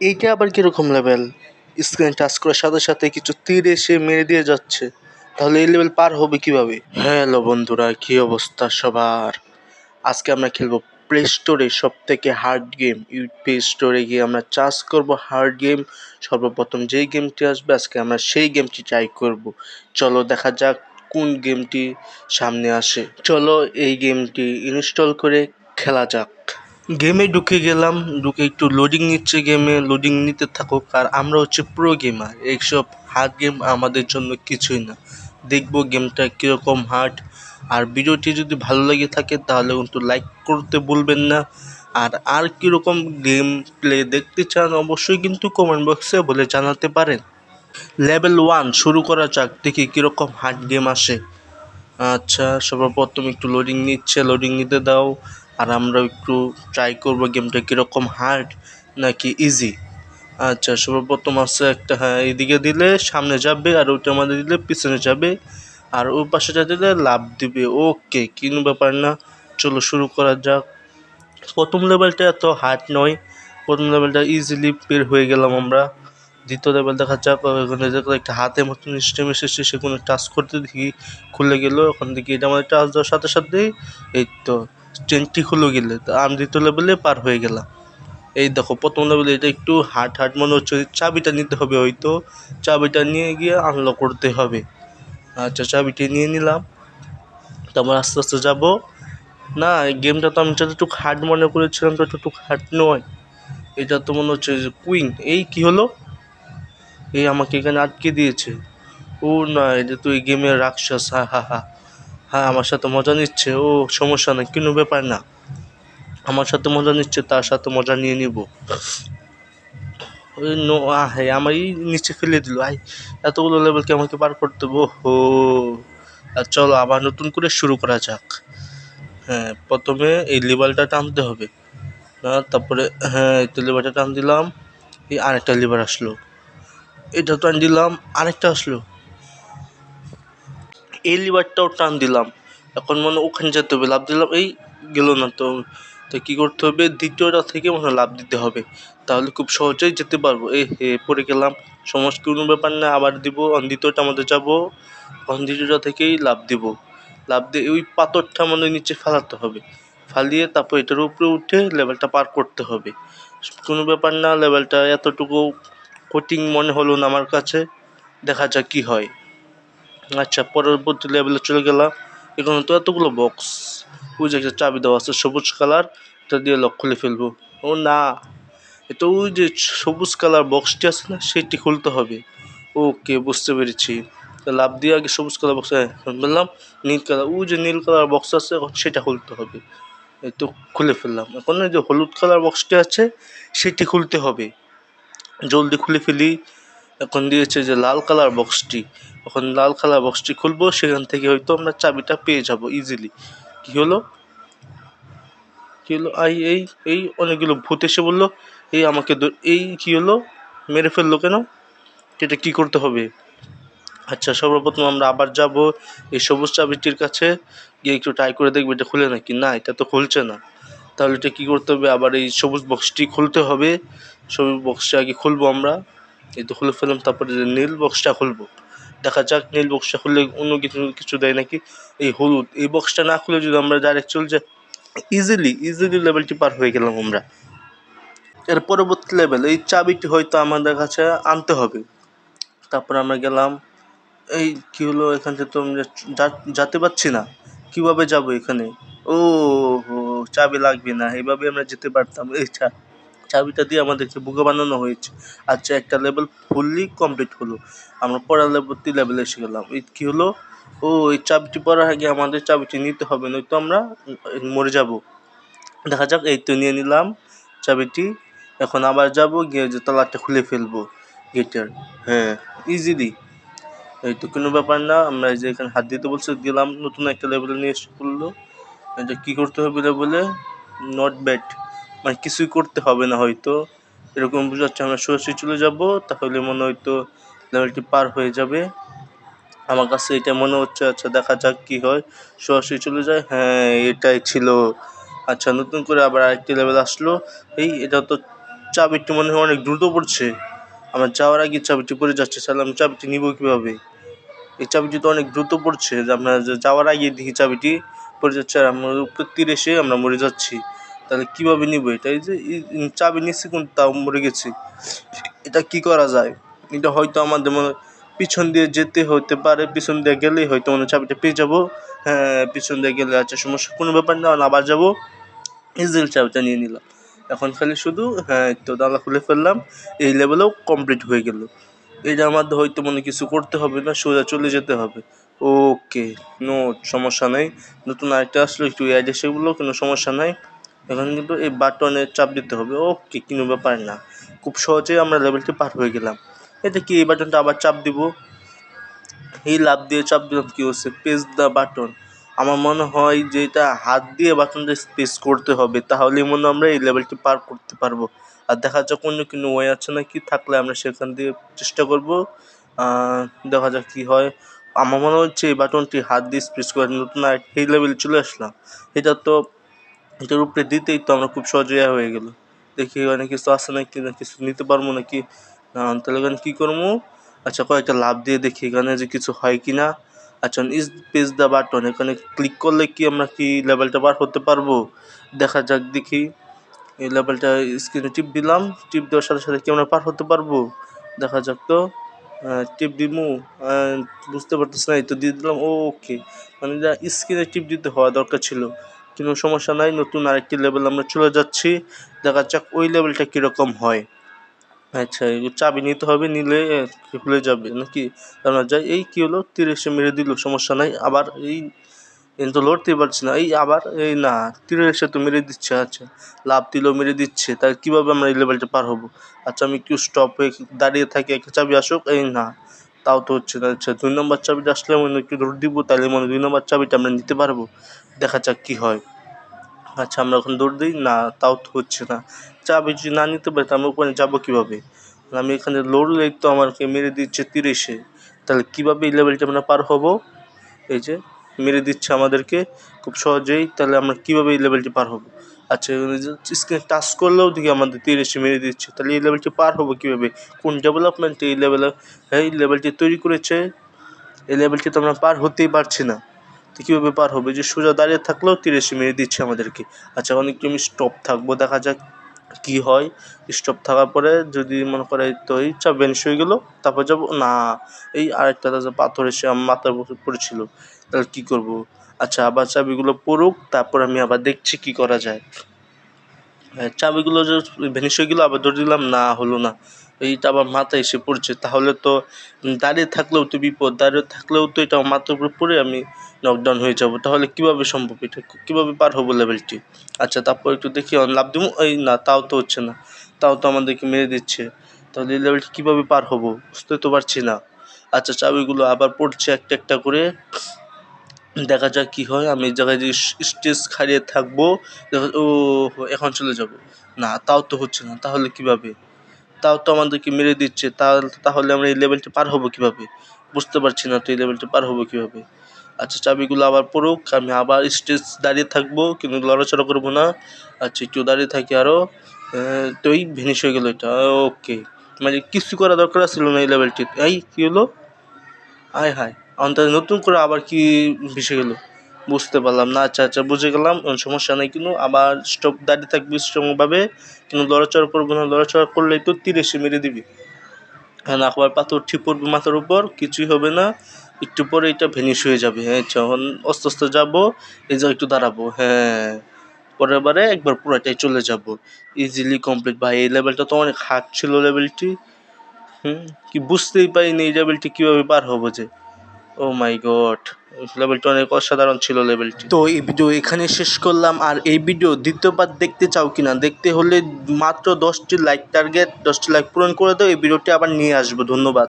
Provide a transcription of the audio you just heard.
এইটা আবার কীরকম লেভেল স্ক্রিন টাচ করার সাথে সাথে কিছু তীর এসে মেরে দিয়ে যাচ্ছে। তাহলে এই লেভেল পার হবে কীভাবে? হ্যালো বন্ধুরা, কি অবস্থা সবার? আজকে আমরা খেলব প্লে স্টোরে সব থেকে হার্ড গেম প্লে স্টোরে গিয়ে আমরা চার্জ করব হার্ড গেম সর্বপ্রথম যেই গেমটি আসবে, আজকে আমরা সেই গেমটি ট্রাই করব। চলো দেখা যাক কোন গেমটি সামনে আসে। চলো এই গেমটি ইনস্টল করে খেলা যাক। গেমে ঢুকে গেলাম, ঢুকে একটু লোডিং নিচ্ছে গেমে লোডিং নিতে থাকুক। আর আমরা হচ্ছে প্রো গেমার এইসব হার্ড গেম আমাদের জন্য কিছুই না। দেখব গেমটা কীরকম হার্ড আর ভিডিওটি যদি ভালো লেগে থাকে, তাহলে কিন্তু লাইক করতে ভুলবেন না। আর আর কীরকম গেম প্লে দেখতে চান, অবশ্যই কিন্তু কমেন্ট বক্সে বলে জানাতে পারেন। লেভেল ওয়ান শুরু করা যাক, দেখি কীরকম হার্ড গেম আসে। আচ্ছা সর্বপ্রথম একটু লোডিং নিচ্ছে লোডিং নিতে দাও। আর আমরা একটু ট্রাই করব গেমটা কীরকম হার্ড নাকি ইজি আচ্ছা সর্বপ্রথম আছে একটা হ্যাঁ এইদিকে দিলে সামনে যাবে আর ওইটা আমাদের দিলে পিছনে যাবে। আর ওই পাশেটা দিলে লাভ দিবে। ওকে কোনো ব্যাপার না। চলো শুরু করা যাক। প্রথম লেভেলটা এত হার্ড নয়। প্রথম লেভেলটা ইজিলি বের হয়ে গেলাম আমরা। দ্বিতীয় লেভেল দেখা যাক ওখানে একটা হাতের মতন সিস্টেম এসেছে। সেখানে টাচ করতে দেখি, খুলে গেল। ওখান থেকে এটা আমাদের টাচ দেওয়ার সাথে সাথেই এই তো। ট্রেনটি খুলে গেলে, তো আমি দ্বিতীয় লেভেলে পার হয়ে গেলাম। এই দেখো, প্রথম লেভেলে এটা একটু হার্ড হার্ড মনে হচ্ছে, চাবিটা নিতে হবে হয়তো। চাবিটা নিয়ে গিয়ে আনলক করতে হবে। আচ্ছা চাবিটি নিয়ে নিলাম। তারপর আস্তে আস্তে যাব। না, এই গেমটা তো আমি যতটুকু হার্ড মনে করেছিলাম তো ততটুকু হার্ড নয়। এটা তো মনে হচ্ছে যে কুইন এই কি হলো? এই আমাকে এখানে আটকে দিয়েছে। ও না এটা তো এই গেমের রাক্ষস, হা হা হা। হ্যাঁ আমার সাথে মজা নিচ্ছে। ও, সমস্যা নেই, কোনো ব্যাপার না। আমার সাথে মজা নিচ্ছে, তার সাথে মজা নিয়ে নিব। নো হ্যাঁ আমারই নিচে ফেলে দিল। আই, এতগুলো লেভেলকে আমাকে পার করতে হবে? হো আর চলো, আবার নতুন করে শুরু করা যাক। হ্যাঁ প্রথমে এই লিভারটা টানতে হবে। না, তারপরে হ্যাঁ এই তো লিভারটা টান দিলাম। এই আরেকটা লিভার আসলো। এটা টান দিলাম, আরেকটা আসলো। এই লিভারটাও টান দিলাম। এখন মনে ওখানে যেতে হবে। লাভ দিলাম, এই গেল না তো। তো কী করতে হবে? দ্বিতীয়টা থেকে মনে লাভ দিতে হবে। তাহলে খুব সহজেই যেতে পারব। এই হে পড়ে গেলাম। সমস্ত কোনো ব্যাপার না, আবার দিব। দ্বিতীয়টা আমাদের যাব। দ্বিতীয়টা থেকেই লাভ দিব। লাভ দিয়ে ওই পাথরটা মানে নিচে ফেলাতে হবে। ফালিয়ে তারপর এটার উপরে উঠে লেভেলটা পার করতে হবে। কোনো ব্যাপার না, লেভেলটা এতটুকু কঠিন মনে হলো না আমার কাছে। দেখা যাক কী হয়। আচ্ছা পরবর্তী লেভেলে চলে গেলাম। এখানে তো এতগুলো বক্স ওই যে একটা চাবি দেওয়া আছে, সবুজ কালার এটা দিয়ে লক খুলে ফেলব। ও না এটা ওই যে সবুজ কালার বক্সটি আছে না সেটি খুলতে হবে। ওকে, বুঝতে পেরেছি। লাভ দিয়ে আগে সবুজ কালার বক্স বললাম নীল কালার ওই যে নীল কালার বক্স আছে সেটা খুলতে হবে। এই তো খুলে ফেললাম। এখন যে হলুদ কালার বক্সটি আছে, সেটি খুলতে হবে। জলদি খুলে ফেলি। এখন দিয়েছে যে লাল কালার বক্সটি এখন লাল কালার বক্সটি খুলবো, সেখান থেকে হয়তো আমরা চাবিটা পেয়ে যাব ইজিলি কি হলো? কী হলো? আই, এই এই অনেকগুলো ভূত এসে বলল, এই আমাকে এই কী হলো? মেরে ফেলল কেন? এটা কী করতে হবে? আচ্ছা সর্বপ্রথম আমরা আবার যাব এই সবুজ চাবিটির কাছে। গিয়ে একটু ট্রাই করে দেখব এটা খুলে নাকি না, এটা তো খুলছে না। তাহলে এটা কী করতে হবে? আবার এই সবুজ বক্সটি খুলতে হবে। সবুজ বক্সটি আগে খুলবো আমরা। এই খুলে ফেললাম তারপরে যে নীল বক্সটা খুলবো। দেখা যাক নীল বক্সটা খুললে অন্য কিছু কিছু দেয় নাকি? এই হলুদ, এই বক্সটা না খুলে যদি আমরা ডাইরেক্ট চলে যাই ইজিলি ইজিলি লেভেলটি পার হয়ে গেলাম আমরা। এর পরবর্তী লেভেল এই চাবিটি হয়তো আমাদের কাছে আনতে হবে। তারপর আমরা গেলাম, এই কি হলো এখান থেকে তো আমরা যেতে পারছি না। কীভাবে যাব এখানে? ও হো চাবি লাগবে না, এইভাবে আমরা যেতে পারতাম। এই চা- চাবিটা দিয়ে আমাদেরকে বুকে বানানো হয়েছে। আচ্ছা একটা লেভেল ফুললি কমপ্লিট হলো। আমরা পরবর্তী লেভেলে এসে গেলাম। কি হলো? ও, এই চাবিটি পড়ার আগে আমাদের চাবিটি নিতে হবে, নয়তো আমরা মরে যাব। দেখা যাক, এই তো নিয়ে নিলাম চাবিটি। এখন আবার যাব, গিয়ে যে তালাটা খুলে ফেলব গেটের। হ্যাঁ ইজিলি এই তো কোনো ব্যাপার না, আমরা যে এখানে হাত দিতে বলছে দিলাম নতুন একটা লেভেলে নিয়ে এসে পড়ল। এটা কী করতে হবে লেভেলে নট ব্যাড মানে কিছুই করতে হবে না হয়তো। এরকম বুঝাচ্ছে, আমরা সরাসরি চলে যাব, তাহলে মনে হয়তো লেভেলটি পার হয়ে যাবে। আমার কাছে এটা মনে হচ্ছে আচ্ছা দেখা যাক কি হয়। সরাসরি চলে যায় হ্যাঁ এটাই ছিল। আচ্ছা নতুন করে আবার আরেকটি লেভেল আসলো। এই, এটা তো চাবিটি মনে হয় অনেক দ্রুত পড়ছে। আমার যাওয়ার আগে চাবিটি পড়ে যাচ্ছে, তাহলে আমি চাবিটি নিব কীভাবে? এই চাবিটি তো অনেক দ্রুত পড়ছে আপনার যাওয়ার আগে দেখি চাবিটি পড়ে যাচ্ছে আর আমরা উপর তীর এসে আমরা মরে যাচ্ছি। তাহলে কীভাবে নিব এটা? এই যে চাবি নিচ্ছি কিন্তু তাও মরে গেছি। এটা কি করা যায়? এটা হয়তো আমাদের মনে, পিছন দিয়ে যেতে হতে পারে, পিছন দিয়ে গেলেই হয়তো মনে চাবিটা পেয়ে যাব। হ্যাঁ পিছন দিয়ে গেলে আচ্ছা সমস্যা, কোনো ব্যাপার না আবার যাব। ইজিল চাবিটা নিয়ে নিলাম। এখন খালি শুধু হ্যাঁ তো ডালা খুলে ফেললাম, এই লেভেলেও কমপ্লিট হয়ে গেল। এটা আমাদের হয়তো মনে কিছু করতে হবে না, সোজা চলে যেতে হবে। ওকে, নো সমস্যা নেই। নতুন আরেকটা আসলো, একটু অ্যাড সেগুলো কোনো সমস্যা নাই। এখন কিন্তু এই বাটনে চাপ দিতে হবে। ওকে কোনো ব্যাপার না। খুব সহজেই আমরা লেভেলটি পার হয়ে গেলাম। এটা কি, এই বাটনটা আবার চাপ দিব? এই লাভ দিয়ে চাপ দিলাম, কি হচ্ছে? পেজ দ্য বাটন আমার মনে হয় যে এটা হাত দিয়ে বাটনটা স্পেস করতে হবে, তাহলেই মনে আমরা এই লেভেলটি পার করতে পারব। আর দেখা যাক অন্য কোনো ওয়ে আছে না কি থাকলে আমরা সেখান দিয়ে চেষ্টা করব। দেখা যাক কী হয়। আমার মনে হচ্ছে এই বাটনটি হাত দিয়ে স্পেস করে নতুন আর এই লেভেলে চলে আসলাম। এটা তো এটার উপরে দিতেই তো আমরা খুব সহজে হয়ে গেল। দেখি অনেক কিছু আছে নাকি, না কিছু নিতে পারব নাকি? না, তাহলে এখানে কী করব? আচ্ছা কয়েকটা লাভ দিয়ে দেখি এখানে যে কিছু হয় কি না আচ্ছা ইজ পেজ দ্য বাটন এখানে ক্লিক করলে কি আমরা কি লেভেলটা পার হতে পারব? দেখা যাক, দেখি। এই লেভেলটা স্ক্রিনে টিপ দিলাম, টিপ দেওয়ার সাথে সাথে কি আমরা পার হতে পারব? দেখা যাক তো। টিপ দিমু। বুঝতে পারতেছি না, এই তো দিয়ে দিলাম ওকে মানে স্ক্রিনে টিপ দিতে হওয়া দরকার ছিল। কোনো সমস্যা নাই, নতুন আরেকটি লেভেল আমরা চলে যাচ্ছি। দেখা যাক ওই লেভেলটা কীরকম হয়। আচ্ছা চাবি নিতে হবে, নিলে খুলে যাবে নাকি? আমরা যাই, এই কী হলো? তিরিশে মেরে দিল, সমস্যা নাই। আবার এই তো লড়তে পারছি না। এই আবার, এই না তীরে এসে তো মেরে দিচ্ছে আচ্ছা। লাভ দিলেও মেরে দিচ্ছে, তাহলে কীভাবে আমরা এই লেভেলটা পার হব? আচ্ছা আমি একটু স্টপ হয়ে দাঁড়িয়ে থাকি, একটা চাবি আসুক। এই না, তাও তো হচ্ছে না। আচ্ছা দুই নম্বর চাবিটা আসলে মনে একটু দৌড় দিব, তাহলে মনে দুই নম্বর চাবিটা আমরা নিতে পারব। দেখা যাক কী হয়। আচ্ছা আমরা ওখানে দৌড় দিই? না, তাও তো হচ্ছে না। চাবি যদি না নিতে পারি তাহলে ওখানে যাব কীভাবে? আমি এখানে লড়লেই তো আমাকে মেরে দিচ্ছে তিরিশে। তাহলে কীভাবে এই লেভেলটা আমরা পার হব? এই যে, মেরে দিচ্ছে আমাদেরকে খুব সহজেই, তাহলে আমরা কীভাবে এই লেভেলটি পার হব? আচ্ছা স্ক্রিনে টাচ করলেও দেখি আমাদের তিরিশে মেরে দিচ্ছে। তাহলে এই লেভেলটি পার হব কীভাবে? কোন ডেভেলপমেন্ট এই লেভেলে এই লেভেলটি তৈরি করেছে? এই লেভেলটি তো আমরা পার হতেই পারছি না। কীভাবে পার হবে, যে সোজা দাঁড়িয়ে থাকলেও তিরিশে মেরে দিচ্ছে আমাদেরকে। আচ্ছা অনেকটা আমি স্টপ থাকব, দেখা যাক কী হয়। স্টপ থাকার পরে যদি মনে করে তো এই চা ভ্যানিশ হয়ে গেলো, তারপর যাব। না, এই আরেকটা পাথর এসে আমার মাথার পড়েছিল। তাহলে কী করব? আচ্ছা আবার চাবিগুলো পড়ুক, তারপর আমি আবার দেখছি কী করা যায়। চাবিগুলো যে ভ্যানিশ হয়ে গেলো, আবার ধরে দিলাম না, হলো না। এইটা আবার মাথায় এসে পড়ছে। তাহলে তো দাঁড়িয়ে থাকলেও তো বিপদ, দাঁড়িয়ে থাকলেও তো এটা মাথার উপরে পড়ে আমি নকডাউন হয়ে যাব। তাহলে কীভাবে সম্ভব এটা? কীভাবে পার হব লেভেলটি আচ্ছা তারপর একটু দেখি লাভ দিব? এই না, তাও তো হচ্ছে না। তাও তো আমাদেরকে মেরে দিচ্ছে। তাহলে এই লেভেলটি কীভাবে পার হব? বুঝতে তো পারছি না। আচ্ছা চাবিগুলো আবার পড়ছে একটা একটা করে। দেখা যাক কী হয়। আমি এই জায়গায় যে স্টেজ খাড়িয়ে থাকব ও, এখন চলে যাব। না, তাও তো হচ্ছে না। তাহলে কীভাবে? তাও তো আমাদেরকে মেরে দিচ্ছে, তাহলে আমরা এই লেভেলটা পার হব কীভাবে? বুঝতে পারছি না তো এই লেভেলটা পার হব কীভাবে? আচ্ছা চাবিগুলো আবার পড়ুক, আমি আবার স্টেজ দাঁড়িয়ে থাকব, কিন্তু লড়াচড়া করব না। আচ্ছা একটু দাঁড়িয়ে থাকি আরও তো এই ভেনিশ হয়ে গেলো এটা। ওকে মানে কিছু করা দরকার ছিল না এই লেভেলটি এই, কী হলো? হায় হায়, অন্তত নতুন করে আবার কি ভেসে গেলো? বুঝতে পারলাম। না আচ্ছা আচ্ছা বুঝে গেলাম সমস্যা নেই। কিন্তু আবার স্টপ দাঁড়িয়ে থাকবি স্ট্রংভাবে কিন্তু লড়াচড়া করব না, লড়াচড়া করলেই তো তীর মেরে দিবি। হ্যাঁ আবার পাথর ঠিক পড়বে মাথার উপর, কিছুই হবে না। একটু পরে এটা ভেনিশ হয়ে যাবে। হ্যাঁ যখন আস্তে আস্তে যাব, এই যে একটু দাঁড়াবো। হ্যাঁ পরের বারে একবার পুরোটাই চলে যাব। ইজিলি কমপ্লিট ভাই, এই লেভেলটা তো অনেক হার্ড ছিল লেভেলটি হুম, কি বুঝতেই পারিনি এই লেভেলটি কীভাবে পার হব যে। ও মাই গড লেভেলটা অনেক অসাধারণ ছিল লেভেলটি তো এই ভিডিও এখানে শেষ করলাম, আর এই ভিডিও দ্বিতীয়বার দেখতে চাও কিনা, দেখতে হলে মাত্র দশটি লাইক টার্গেট দশটি লাইক পূরণ করে দাও, এই ভিডিওটি আবার নিয়ে আসব, ধন্যবাদ।